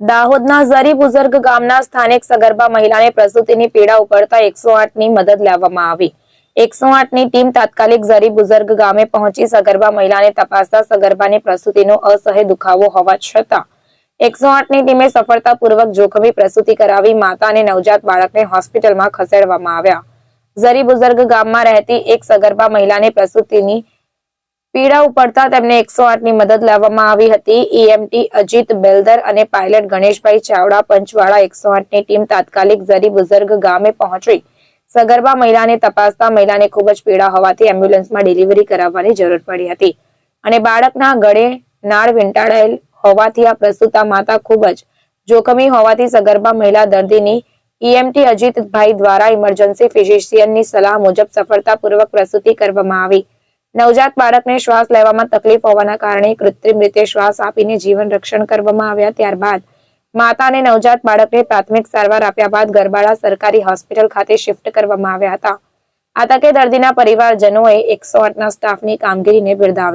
દાહોદના ઝરી બુઝર્ગ ગામના સ્થાનિક સગર્ભા મહિલાને પ્રસુતિની પીડા ઉપડતા એકસો એમ્બ્યુલન્સની ની મદદ લેવામાં આવી. 108 ની ટીમ તાત્કાલિક ઝરી બુઝર્ગ ગામે પહોંચી સગર્ભા મહિલાને તપાસતા સગર્ભાની પ્રસુતિનો અસહ્ય દુખાવો હોવા છતાં એકસો ની ટીમે સફળતાપૂર્વક જોખમી પ્રસૂતિ કરાવી માતા અને નવજાત બાળકને હોસ્પિટલમાં ખસેડવામાં આવ્યા. ઝરી બુઝર્ગ ગામમાં રહેતી એક સગર્ભા મહિલાને પ્રસૂતિની પીડા ઉપડતા તેમને એકસો ની મદદ લેવામાં આવી હતી. ઈએમટી અજીત બેલદર અને પાયલટ ગણેશભાઈ ચાવડા પંચવાડા એકસો ની ટીમ તાત્કાલિક ઝરી બુઝર્ગ ગામે પહોંચી. સગર્ભા મહિલાને તપાસતા મહિલાને ખૂબ જ પીડા હોવાથી એમ્બ્યુલન્સમાં ડિલિવરી કરાવવાની જરૂર પડી હતી. અને બાળકના ગળે નાળ વીંટાળેલ હોવાથી આ પ્રસૂતા માતા ખૂબ જ જોખમી હોવાથી સગર્ભા મહિલા દર્દીની ઈએમટી અજીતભાઈ દ્વારા ઇમરજન્સી ફિઝિશિયનની સલાહ મુજબ સફળતાપૂર્વક પ્રસૂતિ કરવામાં આવી. નવજાત બાળકને શ્વાસ લેવામાં તકલીફ હોવાના કારણે કૃત્રિમ રીતે શ્વાસ આપીને જીવન રક્ષણ કરવામાં આવ્યા ત્યારબાદ માતા અને નવજાત બાળકને પ્રાથમિક સારવાર આપ્યા બાદ ગરબાડા સરકારી હોસ્પિટલ ખાતે શિફ્ટ કરવામાં આવ્યા હતા. આ તકે દર્દીના પરિવારજનોએ એકસો આઠના સ્ટાફની કામગીરીને બિરદાવી